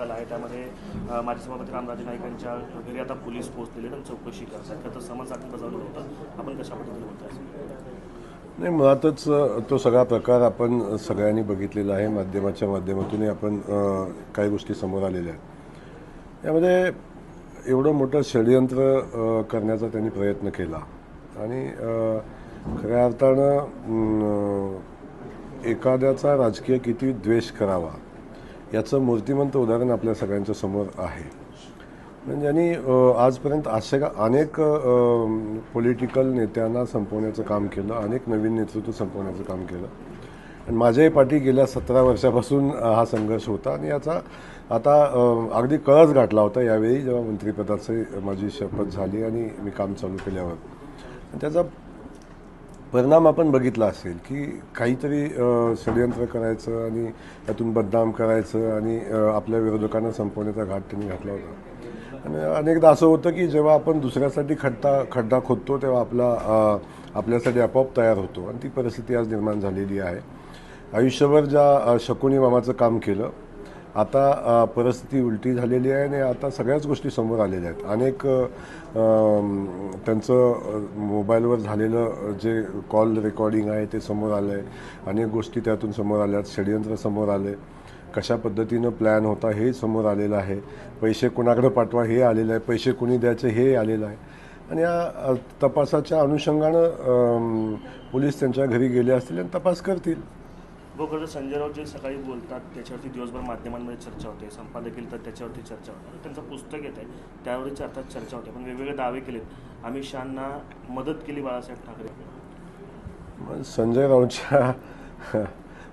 झाला आहे. त्यामध्ये अ, माजी सभापती रामराजे नाईकांच्या घरी आता पोलीस पोहोचलेले आणि चौकशी करतात खरं तर समन्स आधी बजावलं होतं. आपण कशा पद्धतीने बोलताय? नाही मुळातच तो सगळा प्रकार आपण सगळ्यांनी बघितलेला आहे. माध्यमाच्या माध्यमातूनही आपण काही गोष्टी समोर आलेल्या आहेत. यामध्ये एवढं मोठं षडयंत्र करण्याचा त्यांनी प्रयत्न केला. आणि खऱ्या अर्थानं एखाद्याचा राजकीय किती द्वेष करावा याचं मूर्तिमंत उदाहरण आपल्या सगळ्यांच्या समोर आहे. म्हणजे यांनी आजपर्यंत असे का अनेक पॉलिटिकल नेत्यांना संपवण्याचं काम केलं अनेक नवीन नेतृत्व संपवण्याचं काम केलं. आणि माझ्याही पाठी गेल्या सतरा वर्षापासून हा संघर्ष होता आणि याचा आता अगदी कळस गाठला होता. यावेळी जेव्हा मंत्रिपदाचे माझी शपथ झाली आणि मी काम चालू केल्यावर. त्याचा परिणाम आपण बघितला असेल की काहीतरी षडयंत्र करायचं आणि त्यातून बदनाम करायचं आणि आपल्या विरोधकांना संपवण्याचा घाट त्यांनी घातला होता. आणि अनेकदा असं होतं की जेव्हा आपण दुसऱ्यासाठी खड्डा खड्डा खोदतो तेव्हा आपला आपल्यासाठी आपोआप तयार होतो. आणि ती परिस्थिती आज निर्माण झालेली आहे. आयुष्यभर ज्या शकुनी मामाचं काम केलं आता परिस्थिती उलटी झालेली आहे आणि आता सगळ्याच गोष्टी समोर आलेल्या आहेत. अनेक त्यांचं मोबाईलवर झालेलं जे कॉल रेकॉर्डिंग आहे ते समोर आलं आहे अनेक गोष्टी त्यातून समोर आल्या. आहेत षडयंत्र समोर आले. कशा पद्धतीनं प्लॅन होता हे समोर आलेलं आहे. पैसे कोणाकडे पाठवा हे आलेलं आहे. पैसे कोणी द्यायचे हे आलेलं आहे. आणि या तपासाच्या अनुषंगानं पोलीस त्यांच्या घरी गेले असतील आणि तपास करतील. बघ खरं संजय जे सकाळी बोलतात त्याच्यावरती दिवसभर माध्यमांमध्ये चर्चा होते संपादकीय तर त्याच्यावरती चर्चा होते. आणि त्यांचं पुस्तक येत आहे त्यावरती अर्थात चर्चा होते. पण वेगवेगळे दावे केलेत. अमित शहांना मदत केली बाळासाहेब ठाकरे. मग संजय राऊतच्या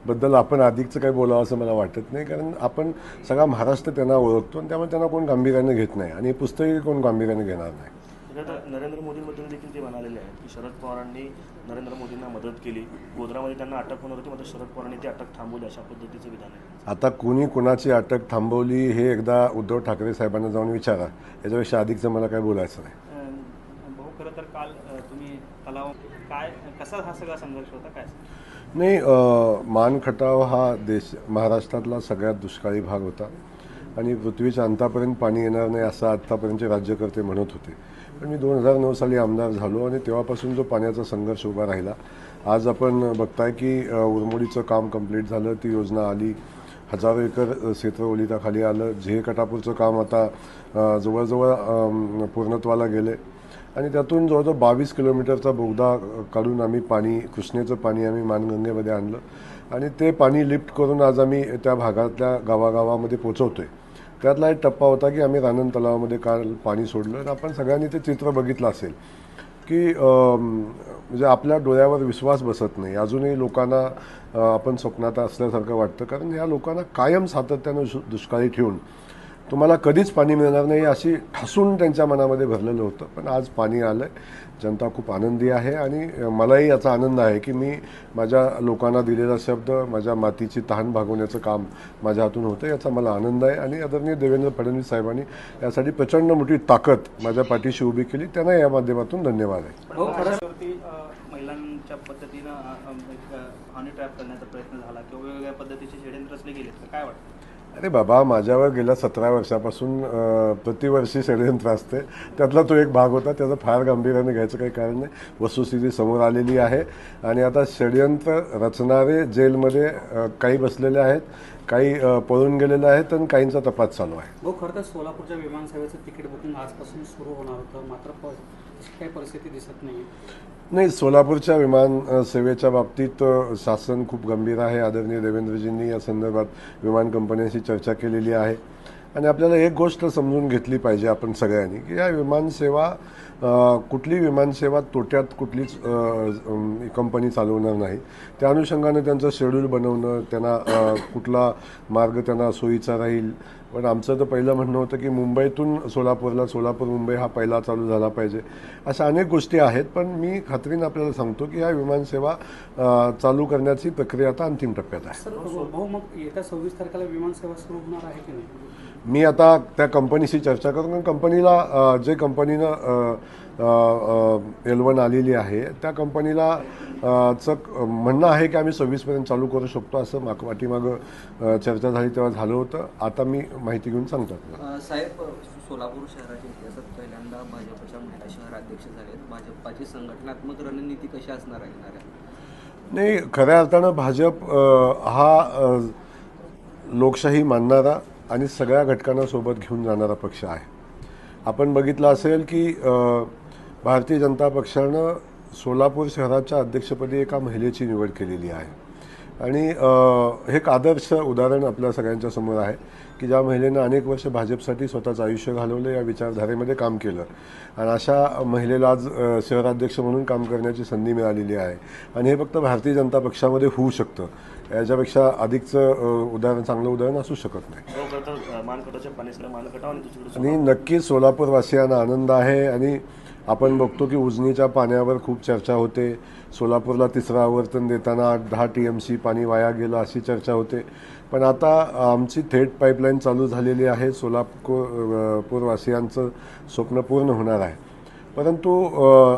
बद्दल आपण अधिकचं काही बोलावं असं मला वाटत नाही. कारण आपण सगळा महाराष्ट्र त्यांना ओळखतो आणि त्यामुळे त्यांना कोण गांभीर्याने घेत नाही. आणि पुस्तकही कोण गांभीर्याने घेणार नाही. नरेंद्र मोदींबद्दल देखील ते म्हणालेले आहेत की शरद पवारांनी नरेंद्र मोदींना मदत केली. गोधरामध्ये त्यांना अटक होणार होती मात्र शरद पवारांनी ती अटक थांबवली अशा पद्धतीचं विधान आहे. आता कुणी कुणाची अटक थांबवली हे एकदा उद्धव ठाकरे साहेबांना जाऊन विचारा. याच्यापेक्षा अधिकचं मला काय बोलायचं नाही. भाऊ खरं तर काल तुम्ही तलाव काय कसा हा सगळा संघर्ष होता काय? नाही अ, मानखटाव हा देश महाराष्ट्रातला सगळ्यात दुष्काळी भाग होता. आणि पृथ्वीच्या अंतापर्यंत पाणी येणार नाही असं आत्तापर्यंतचे राज्यकर्ते म्हणत होते. पण मी दोन हजार नऊ साली आमदार झालो आणि तेव्हापासून जो पाण्याचा संघर्ष उभा राहिला आज आपण बघताय की उरमोडीचं काम कंप्लीट झालं ती योजना आली हजारो एकर क्षेत्र ओलिताखाली आलं झे कटापूरचं काम आता जवळजवळ पूर्णत्वाला गेले आणि त्यातून जवळजवळ बावीस किलोमीटरचा बोगदा काढून आम्ही पाणी कृष्णेचं पाणी आम्ही मानगंगेमध्ये आणलं. आणि ते पाणी लिफ्ट करून आज आम्ही त्या भागातल्या गावागावामध्ये पोचवतो आहे त्यातला एक टप्पा होता की आम्ही रानन तलावामध्ये काल पाणी सोडलं. आणि आपण सगळ्यांनी ते चित्र बघितलं असेल की म्हणजे आपल्या डोळ्यावर विश्वास बसत नाही. अजूनही लोकांना आपण स्वप्नात असल्यासारखं वाटतं. कारण या लोकांना कायम सातत्यानं दुष्काळी ठेवून तुम्हाला कधीच पाणी मिळणार नाही अशी ठासून त्यांच्या मनामध्ये भरलेलं होतं. पण आज पाणी आलं आहे जनता खूप आनंदी आहे आणि मलाही याचा आनंद आहे की मी माझ्या लोकांना दिलेला शब्द माझ्या मातीची तहान भागवण्याचं काम माझ्या हातून होतं याचा मला आनंद आहे. आणि आदरणीय देवेंद्र फडणवीस साहेबांनी यासाठी प्रचंड मोठी ताकद माझ्या पाठीशी उभी केली. त्यांना या माध्यमातून धन्यवाद आहे. हो, महिलांच्या पद्धतीनं हनी ट्रॅप करण्याचा प्रयत्न झाला. किंवा वेगवेगळ्या पद्धतीचे षडयंत्र रचले गेले तर काय वाटतं? अरे बाबा माझ्यावर गेल्या सतरा वर्षापासून प्रतिवर्षी षडयंत्र असते. त्यातला तो एक भाग होता त्याचं फार गांभीर्याने घ्यायचं काही कारण नाही. वस्तुस्थिती समोर आलेली आहे. आणि आता षडयंत्र रचणारे जेलमध्ये काही बसलेले आहेत काही पळून गेलेले आहेत आणि काहींचा तपास चालू आहे. हो, खरं तर सोलापूरच्या विमानसेवेचं तिकीट बुकिंग आजपासून सुरू होणार होतं मात्र तशी काही परिस्थिती दिसत नाही नाही सोलापूरच्या विमान सेवेच्या बाबतीत शासन खूप गंभीर आहे. आदरणीय देवेंद्रजींनी या संदर्भात विमान कंपन्यांशी चर्चा केलेली आहे. आणि आपल्याला एक गोष्ट समजून घेतली पाहिजे आपण सगळ्यांनी की या विमानसेवा कुठली विमानसेवा तोट्यात कुठलीच कंपनी चालवणार नाही. त्या अनुषंगाने त्यांचं शेड्यूल बनवणं त्यांना कुठला मार्ग त्यांना सोयीचा राहील. पण आमचं तर पहिलं म्हणणं होतं की मुंबईतून सोलापूरला सोलापूर मुंबई हा पहिला चालू झाला पाहिजे. अशा अनेक गोष्टी आहेत पण मी खात्रीनं आपल्याला सांगतो की ह्या विमानसेवा चालू करण्याची प्रक्रिया आता अंतिम टप्प्यात आहे. येत्या सव्वीस तारखेला विमानसेवा सुरू होणार आहे की नाही? मी आता त्या कंपनीशी चर्चा करून कंपनीला जे कंपनीनं एल वन आलेली आहे. त्या कंपनीला चं म्हणणं आहे की आम्ही सव्वीसपर्यंत चालू करू शकतो असं माग पाठीमागं चर्चा झाली तेव्हा झालं होतं. आता मी माहिती घेऊन सांगतो साहेब सोलापूर शहराच्या इतिहासात पहिल्यांदा भाजपच्या महिला शहर अध्यक्ष झालेत भाजपाची संघटनात्मक रणनीती कशी असणार आहे? नाही खऱ्या अर्थानं भाजप हा लोकशाही मानणारा आणि सगळ्या घटकांना सोबत घेऊन जाणारा पक्ष आहे. आपण बघितलं असेल की भारतीय जनता पक्षानं सोलापूर शहराच्या अध्यक्षपदी एका महिलेची निवड केलेली आहे. आणि हे एक आदर्श उदाहरण आपल्या सगळ्यांच्या समोर आहे की ज्या महिलेनं अनेक वर्ष भाजपसाठी स्वतःचं आयुष्य घालवलं या विचारधारेमध्ये काम केलं. आणि अशा महिलेला आज शहराध्यक्ष म्हणून काम करण्याची संधी मिळालेली आहे. आणि हे फक्त भारतीय जनता पक्षामध्ये होऊ शकतं. याच्यापेक्षा अधिकचं उदाहरण चांगलं उदाहरण असू शकत नाही. आणि नक्कीच सोलापूरवासियांना आनंद आहे. आणि आपण बघतो की उजनीच्या पाण्यावर खूप चर्चा होते. सोलापूरला तिसरं आवर्तन देताना आठ दहा टी एम सी पाणी वाया गेलं अशी चर्चा होते. पण आता आमची थेट पाईपलाईन चालू झालेली आहे. सोलापूर स्वप्न पूर्ण होणार आहे. परंतु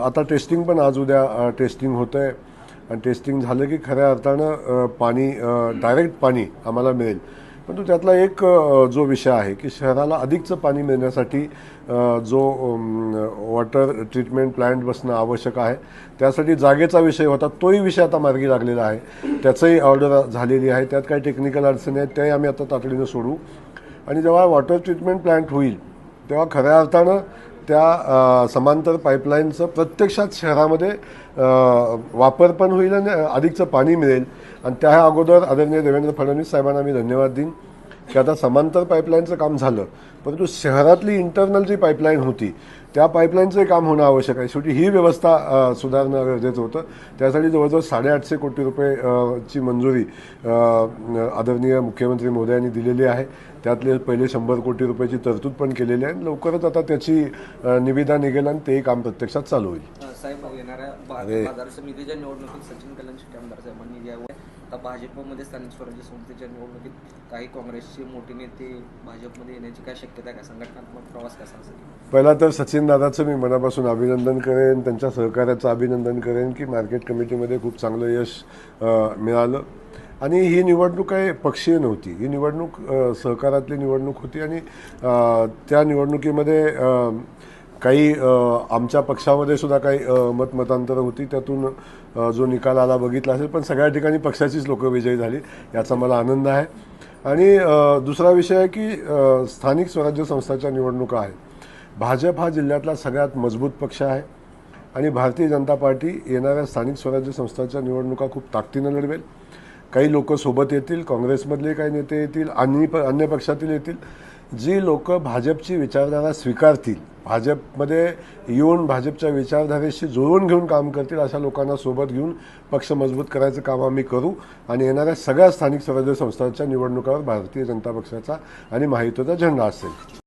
आता टेस्टिंग पण आज उद्या टेस्टिंग होतं आहे आणि टेस्टिंग झालं की खऱ्या अर्थानं पाणी डायरेक्ट पाणी आम्हाला मिळेल. परंतु त्यातला एक जो विषय आहे की शहराला अधिकचं पाणी मिळण्यासाठी जो वॉटर ट्रीटमेंट प्लांट बसणं आवश्यक आहे त्यासाठी जागेचा विषय होता तोही विषय आता मार्गी लागलेला आहे. त्याचंही ऑर्डर झालेली आहे. त्यात काही टेक्निकल अडचणी आहेत त्याही आम्ही आता तातडीनं सोडू. आणि जेव्हा वॉटर ट्रीटमेंट प्लांट होईल तेव्हा खऱ्या अर्थानं त्या समांतर पाईपलाईनचं प्रत्यक्षात शहरामध्ये वापर पण होईल आणि अधिकचं पाणी मिळेल. आणि त्या अगोदर आदरणीय देवेंद्र फडणवीस साहेबांना मी धन्यवाद देईन. की आता समांतर पाईपलाईनचं काम झालं परंतु शहरातली इंटरनल जी पाईपलाईन होती त्या पाईपलाईनचंही काम होणं आवश्यक आहे. शेवटी ही व्यवस्था सुधारणं गरजेचं होतं. त्यासाठी जवळजवळ साडेआठशे कोटी रुपये ची मंजुरी आदरणीय मुख्यमंत्री मोदयांनी दिलेली आहे. त्यातले पहिले शंभर कोटी रुपयाची तरतूद पण केलेली आहे. लवकरच आता त्याची निविदा निघेल आणि तेही काम प्रत्यक्षात चालू होईल. साहेब येणाऱ्या. बाजार समितीच्या निवडणुकीत सचिन कल्याण आमदार साहेबांनी आता भाजपमध्ये स्थानिक स्वराज्य संस्थेच्या निवडणुकीत काही काँग्रेसचे मोठे नेते भाजपमध्ये येण्याची काय शक्यता आहे का? संघटनात्मक प्रवास कसा असेल? पहिला तर सचिन दादाचं मी मनापासून अभिनंदन करेन त्यांच्या सहकार्याचं अभिनंदन करेन की मार्केट कमिटीमध्ये खूप चांगलं यश मिळालं. आणि ही निवडणूक काही पक्षीय नव्हती. ही निवडणूक सहकारातली निवडणूक होती आणि त्या निवडणुकीमध्ये काही आमच्या पक्षामध्ये सुद्धा काही मतमतांतर मतमतांतरं होती. त्यातून जो निकाल आला बघितला असेल पण सगळ्या ठिकाणी पक्षाचीच लोकं विजयी झाली याचा मला आनंद आहे. आणि दुसरा विषय आहे की स्थानिक स्वराज्य संस्थाच्या निवडणुका आहेत. भाजप हा जिल्ह्यातला सगळ्यात मजबूत पक्ष आहे आणि भारतीय जनता पार्टी येणाऱ्या स्थानिक स्वराज्य संस्थाच्या निवडणुका खूप ताकदीनं लढवेल. काही लोक सोबत येतील काँग्रेसमधले काही नेते येतील आणि प अन्य पक्षातील येतील. जी लोकं भाजपची विचारधारा स्वीकारतील भाजपमध्ये येऊन भाजपच्या विचारधारेशी जुळवून घेऊन काम करतील अशा लोकांना सोबत घेऊन पक्ष मजबूत करायचं काम आम्ही करू. आणि येणाऱ्या सगळ्या स्थानिक स्वराज्य संस्थांच्या निवडणुकावर भारतीय जनता पक्षाचा आणि महायुतीचा झेंडा असेल.